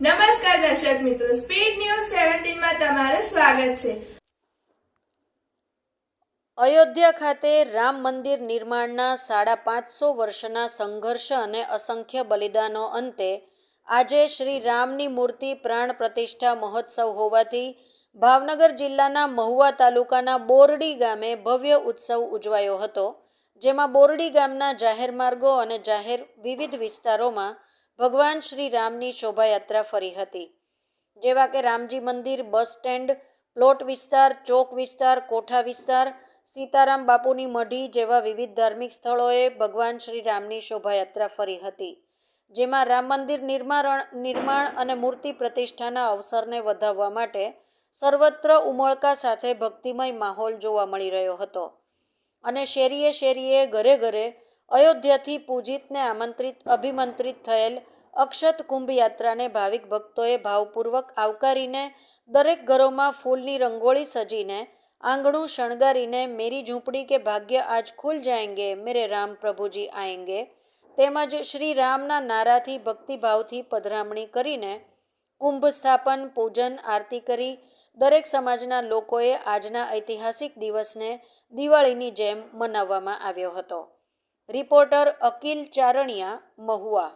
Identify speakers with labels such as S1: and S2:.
S1: નમસ્કાર દર્શક મિત્રો સ્પીડ ન્યૂઝ સેવન્ટીનમાં તમારું સ્વાગત છે.
S2: અયોધ્યા ખાતે રામ મંદિર નિર્માણના સાડા પાંચસો વર્ષના સંઘર્ષ અને અસંખ્ય બલિદાનો અંતે આજે શ્રી રામની મૂર્તિ પ્રાણ પ્રતિષ્ઠા મહોત્સવ હોવાથી ભાવનગર જિલ્લાના મહુવા તાલુકાના બોરડી ગામે ભવ્ય ઉત્સવ ઉજવાયો હતો, જેમાં બોરડી ગામના જાહેર માર્ગો અને જાહેર વિવિધ વિસ્તારોમાં ભગવાન શ્રી રામની શોભાયાત્રા ફરી હતી, જેવા કે રામજી મંદિર, બસ સ્ટેન્ડ, પ્લોટ વિસ્તાર, ચોક વિસ્તાર, કોઠા વિસ્તાર, સીતારામ બાપુની મઢી જેવા વિવિધ ધાર્મિક સ્થળોએ ભગવાન શ્રી રામની શોભાયાત્રા ફરી હતી, જેમાં રામ મંદિર નિર્માણ નિર્માણ અને મૂર્તિ પ્રતિષ્ઠાના અવસરને વધાવવા માટે સર્વત્ર ઉમળકા સાથે ભક્તિમય માહોલ જોવા મળી રહ્યો હતો. અને શેરીએ શેરીએ ઘરે ઘરે અયોધ્યાથી પૂજિતને આમંત્રિત, અભિમંત્રિત થયેલ અક્ષત કુંભ યાત્રાને ભાવિક ભક્તોએ ભાવપૂર્વક આવકારીને દરેક ઘરોમાં ફૂલની રંગોળી સજીને, આંગણું શણગારીને, મેરી ઝૂંપડી કે ભાગ્ય આજ ખુલ જાયંગે, મેરે રામ પ્રભુજી આએંગે તેમજ શ્રી રામના નારાથી ભક્તિભાવથી પધરામણી કરીને કુંભ સ્થાપન પૂજન, આરતી કરી દરેક સમાજના લોકોએ આજના ઐતિહાસિક દિવસને દિવાળીની જેમ મનાવવામાં આવ્યો હતો. રિપોર્ટર અકિલ ચારણિયા મહુવા